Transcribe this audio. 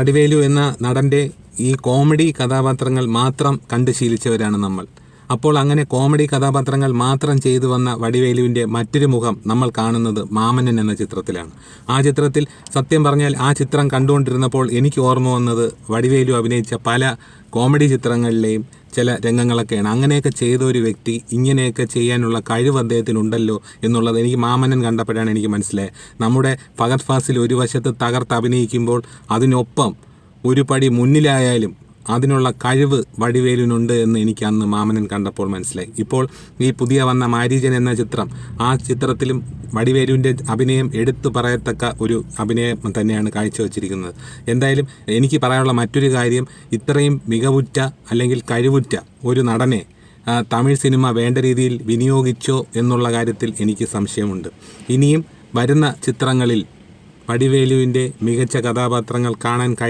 വടിവേലു എന്ന നടന്റെ ഈ കോമഡി കഥാപാത്രങ്ങൾ മാത്രം കണ്ട് ശീലിച്ചവരാണ് നമ്മൾ. അപ്പോൾ അങ്ങനെ കോമഡി കഥാപാത്രങ്ങൾ മാത്രം ചെയ്തു വന്ന വടിവേലുവിന്റെ മറ്റൊരു മുഖം നമ്മൾ കാണുന്നത് മാമനൻ എന്ന ചിത്രത്തിലാണ്. ആ ചിത്രത്തിൽ സത്യം പറഞ്ഞാൽ ആ ചിത്രം കണ്ടുകൊണ്ടിരുന്നപ്പോൾ എനിക്ക് ഓർമ്മ വന്നത് വടിവേലു അഭിനയിച്ച പല കോമഡി ചിത്രങ്ങളിലെയും ചില രംഗങ്ങളൊക്കെയാണ്. അങ്ങനെയൊക്കെ ചെയ്ത ഒരു വ്യക്തി ഇങ്ങനെയൊക്കെ ചെയ്യാനുള്ള കഴിവ് അദ്ദേഹത്തിനുണ്ടല്ലോ എന്നുള്ളത് എനിക്ക് മാമനൻ കണ്ടപ്പോഴാണ് എനിക്ക് മനസ്സിലായത്. നമ്മുടെ ഫഹദ് ഫാസിൽ ഒരു വശത്ത് തകർത്ത് അഭിനയിക്കുമ്പോൾ അതിനൊപ്പം ഒരു പടി മുന്നിലായാലും അതിനുള്ള കഴിവ് വടിവേലിനുണ്ട് എന്ന് എനിക്ക് അന്ന് മാമനൻ കണ്ടപ്പോൾ മനസ്സിലായി. ഇപ്പോൾ ഈ പുതിയ വന്ന മാരീജൻ എന്ന ചിത്രം ആ ചിത്രത്തിലും വടിവേലുവിന്റെ അഭിനയം എടുത്തു പറയത്തക്ക ഒരു അഭിനയം തന്നെയാണ് കാഴ്ചവെച്ചിരിക്കുന്നത്. എന്തായാലും എനിക്ക് പറയാനുള്ള മറ്റൊരു കാര്യം ഇത്രയും മികവുറ്റ അല്ലെങ്കിൽ കഴിവുറ്റ ഒരു നടനെ തമിഴ് സിനിമ വേണ്ട രീതിയിൽ വിനിയോഗിച്ചോ എന്നുള്ള കാര്യത്തിൽ എനിക്ക് സംശയമുണ്ട്. ഇനിയും വരുന്ന ചിത്രങ്ങളിൽ വടിവേലുവിന്റെ മികച്ച കഥാപാത്രങ്ങൾ കാണാൻ കഴി